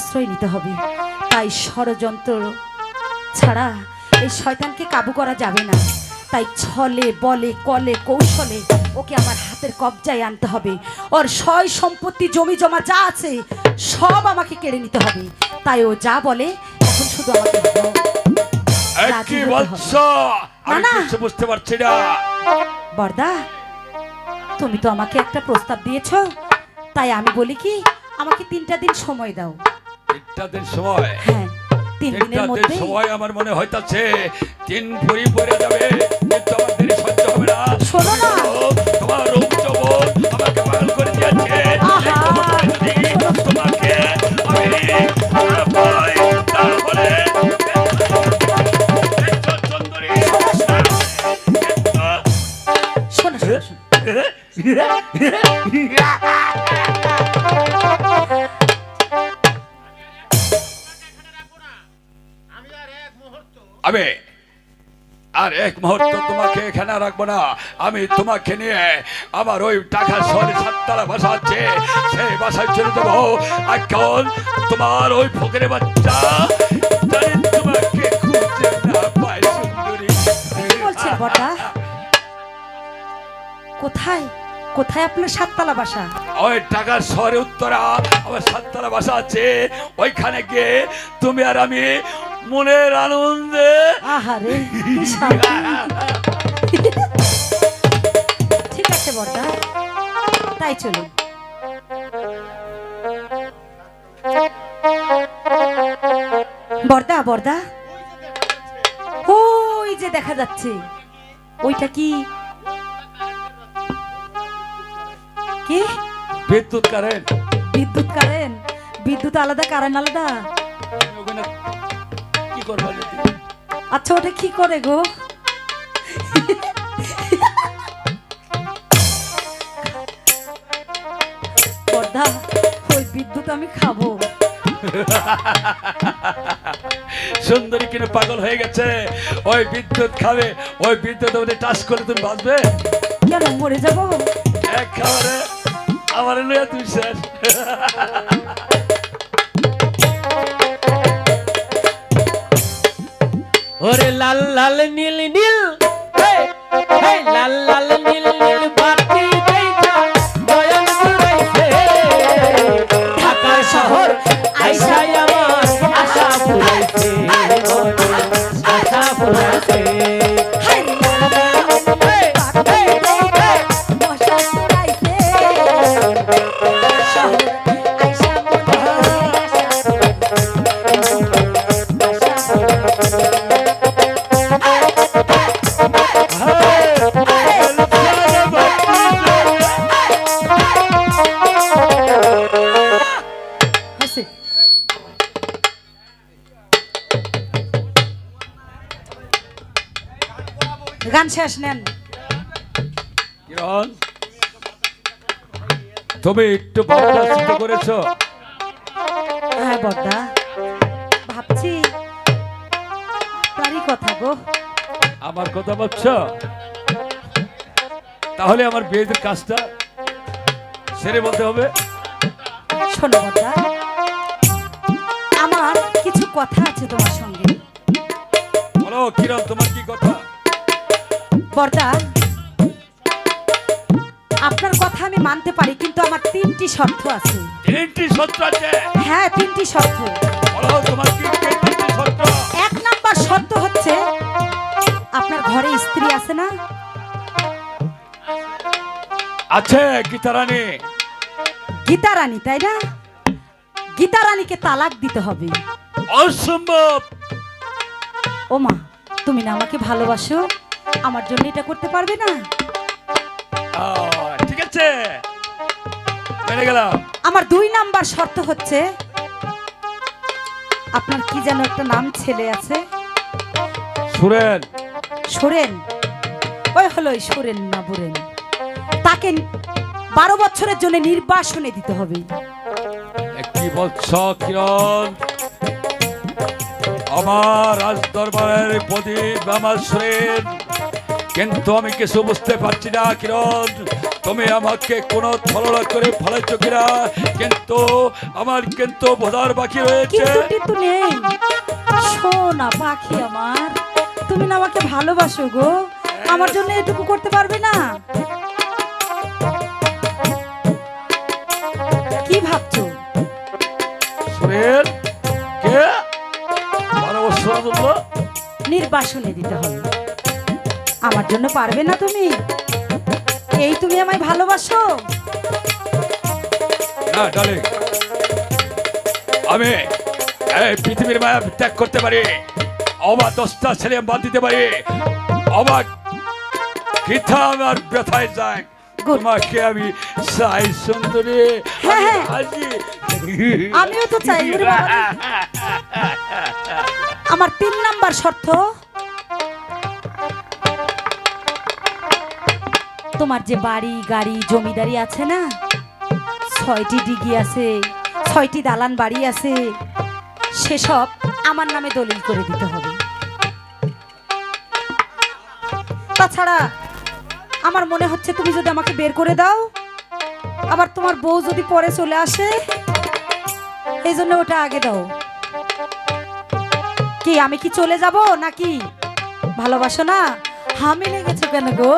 আশ্রয় নিতে হবে। তাই ষড়যন্ত্র ছাড়া এই শয়তানকে কাবু করা যাবে না। তাই ছলে বলে কলে কৌশলে ওকে আমার হাতের কবজায় আনতে হবে। ওর সয় সম্পত্তি জমি জমা যা আছে সব আমাকে কেড়ে নিতে হবে। তাই ও যা বলে এখন শুধু আমাকে বুঝতে পারছি না। বর্দা তুমি তো আমাকে একটা প্রস্তাব দিয়েছ। তাই আমি বলি কি আমাকে তিনটা দিন সময় দাও। তিনটা সময় হ্যাঁ তিন দিনের মধ্যে সময় আমার মনে হইতাছে তিন ভরি পড়ে যাবে কিন্তু আমার দেরি সহ্য হবে না শোনো না। তোমার রূপ যৌবন আমাকে পাগল করে দিয়েছে তোমাকে আমি না আমি আর এক মুহূর্ত তোমাকে এখানে রাখব না। আমি তোমাকে নিয়ে আমার ওই টাকা শহরে সাততলা বাসা আছে সেই বাসায় চলে যাব। এখন তোমার ওই ফকরে বাচ্চা তোমাকে খুঁজে না বর্দা কোথায়? কোথায় আপনার সাততলা বাসা? ওই টাকা শহরে উত্তরা আমার সাততলা বাসা আছে। ওইখানে গিয়ে তুমি আর আমি মনের আনন্দে। আহারে ঠিক আছে বর্দা। তাই চলুন। বর্দা বর্দা। ওই যে দেখা যাচ্ছে। ওইটা কি? কি? বিদ্যুৎ কারেন্ট। বিদ্যুৎ কারেন্ট? বিদ্যুৎ আলাদা কারেন্ট আলাদা? করবা আচ্ছা ওটা কি করে গো? বর্দা ওই বিদ্যুৎ আমি খাব। সুন্দরী কিনে পাগল হয়ে গেছে। ওই বিদ্যুৎ খাবে ওই বিদ্যুৎ ওদের টাচ করে তুমি বাঁচবে। কেন মরে যাব? এক খাবারে আমার লইয়া তুই স্যার ওরে লাল লাল নীল নীল। লাল শেষ নেন। কিরণ তুমি একটু ভাবনা চিন্তা করেছ? হ্যাঁ ভাবছি তারই কথা গো। আমার কথা ভাবছ? তাহলে আমার বিয়েদের কাজটা সেরে বলতে হবে। শোনো বড়দা আমার কিছু কথা আছে তোমার সঙ্গে। বলো কিরণ তোমার কি কথা? বড়দা আপনার কথা আমি মানতে পারি কিন্তু আমার তিনটি শর্ত আছে। তিনটি সত্য আছে? হ্যাঁ তিনটি শর্ত। বলো তোমার কি তিনটি সত্য এক নাম্বার শর্ত হচ্ছে আপনার ঘরে স্ত্রী আছে না? আছে গীতারানী। গীতা রানী তাই না? গীতা রানীকে তালাক দিতে হবে। অসম্ভব। ও মা তুমি না আমাকে ভালোবাসো? আমার জন্য এটা করতে পারবে না? ঠিক আছে। মেনে গেলাম। আমার দুই নাম্বার শর্ত হচ্ছে আপনার কি যেন একটা নাম ছেলে আছে? সুরেন। সোরেন। ওই হলো সোরেন না বুরেন। তাকে বারো বছরের জন্য নির্বাসনে দিতে হবে। এ কি বলছ কিরণ? আমার রাজ দরবারের প্রদীপ আমার সুরেন। কিন্তু আমি কিছু বুঝতে পারছি না কিরণ। তুমি আমাকে কোনো ছলনা করে ফেলেছ কিনা কিন্তু আমার কিন্তু বোঝার বাকি রয়েছে। কিন্তু নেই। সোনা পাখি আমার তুমি না আমাকে ভালোবাসো গো। আমার জন্য এটুকু করতে পারবে না। কি ভাবছ? সুরের কে? নির্বাসনে দিতে হবে। আমার জন্য পারবে না তুমি। এই তুমি আমায় ভালোবাসো। না আমি এই পৃথিবীর মায়া ত্যাগ করতে পারি। অবাক দশটা ছেলে বাদ দিতে পারি। অবাক কিথা আমার ব্যথায় যায়। তোমাকে আমি চাই সুন্দরী। হ্যাঁ, হ্যাঁ। আমিও তো চাই। আমার তিন নাম্বার শর্ত তোমার যে বাড়ি, গাড়ি, জমিদারি আছে না? ছয়টি ডিগি আছে, ছয়টি দালান বাড়ি আছে, সেসব আমার নামে দলিল করে দিতে হবে। তাছাড়া আমার মনে হচ্ছে তুমি যদি আমাকে বের করে দাও, আবার তোমার বউ যদি পরে চলে আসে, এই জন্য ওটা আগে দাও। কি, আমি কি চলে যাব নাকি? ভালোবাসো না? হামি লেগেছো কেন গো?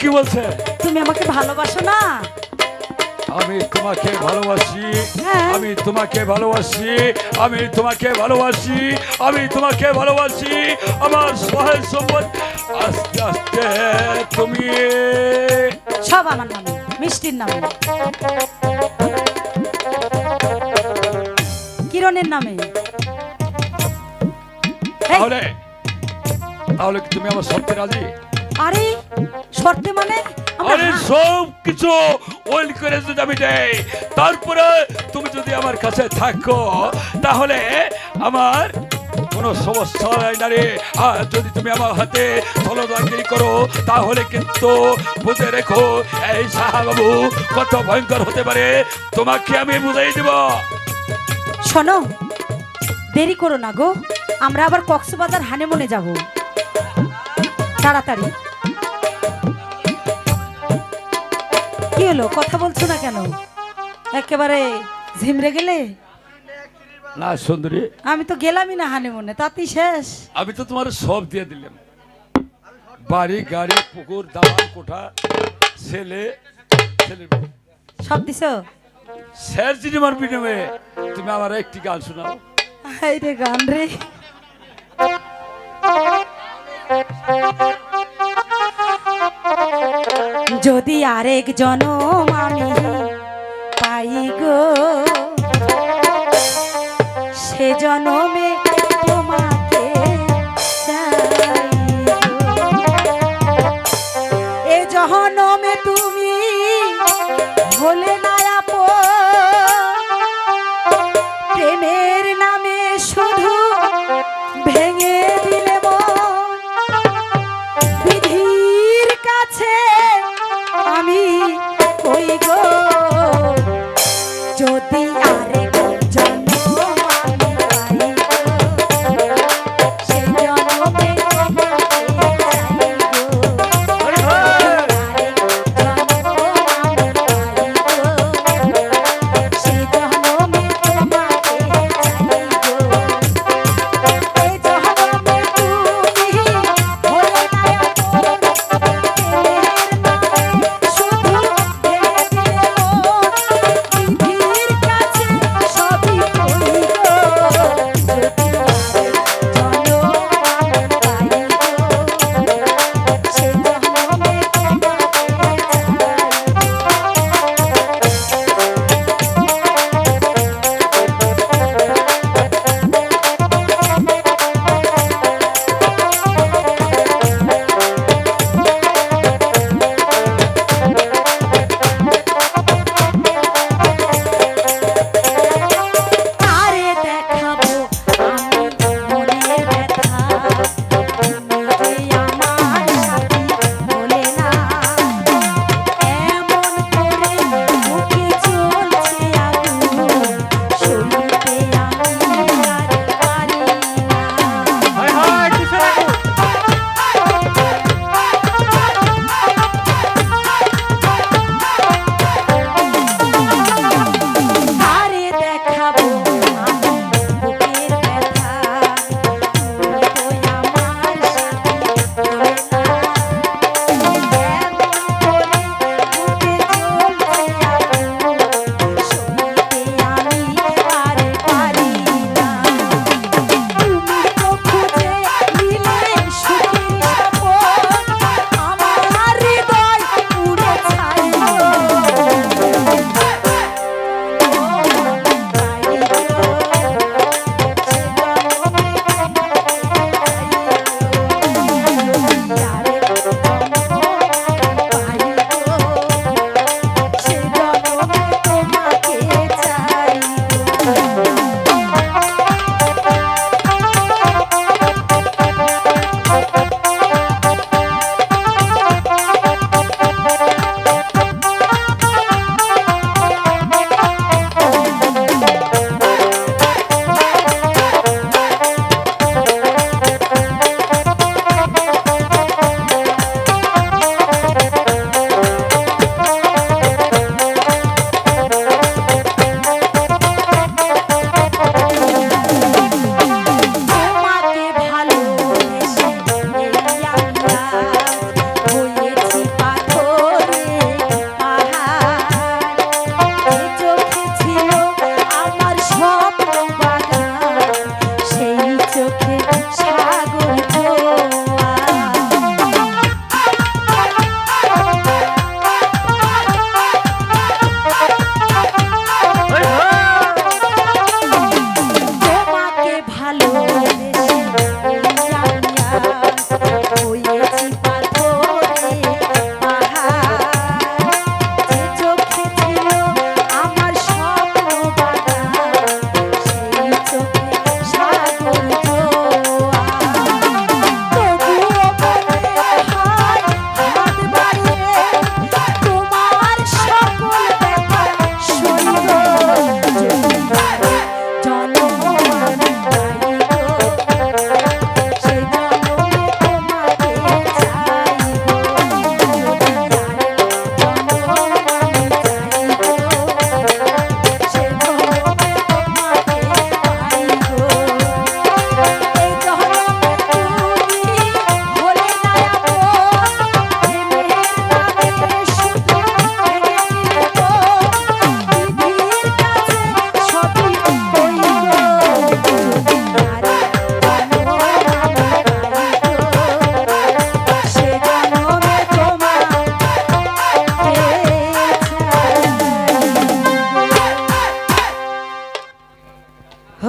কি বলছে? তুমি আমাকে ভালোবাসো না? আমি তোমাকে ভালোবাসি হ্যাঁ। আমি তোমাকে ভালোবাসি আমি তোমাকে ভালোবাসি আমি তোমাকে ভালোবাসি আমার সহায় সম্পদ। আস্তে আস্তে তুমি। সব আমার নামে মিষ্টির নামে। কিরণের নামে। তাহলে তাহলে তুমি আমার সত্যি রাজি? আরে শর্তে মানে আরে সব কিছু ওয়েল করে যদি আমি দেই তারপরে তুমি যদি আমার কাছে থাকো তাহলে আমার কোনো সমস্যা হয় না রে আর যদি তুমি আমার হাতে স্থলদাগিরি করো তাহলে কিন্তু বুঝে রেখো এই সাহাবাবু কত ভয়ঙ্কর হতে পারে তোমাকে আমি বুঝাই দেব। শোনো দেরি করো না গো আমরা আবার কক্সবাজার হানেমনে যাব। তাড়াতাড়ি। কি হলো? কথা বলছো না কেন? একেবারে ঝিমরে গেলে? না সুন্দরী। আমি তো গেলামই না হানেমনে তাতেই শেষ। আমি তো তোমার সব দিয়ে দিলাম। বাড়ি গাড়ি পুকুর দালান কোঠা ছেলে বউ। সব দিছো? শেষ সিনেমার বিনিময়ে তুমি আমার একটি গান শোনাও। এই রে গান রে। যদি আরেক জনম আমি পাই গো, সে জনমে তোমাকে এ তুমি হলে নামে শুধু ভেঙে দিলে বিধির কাছে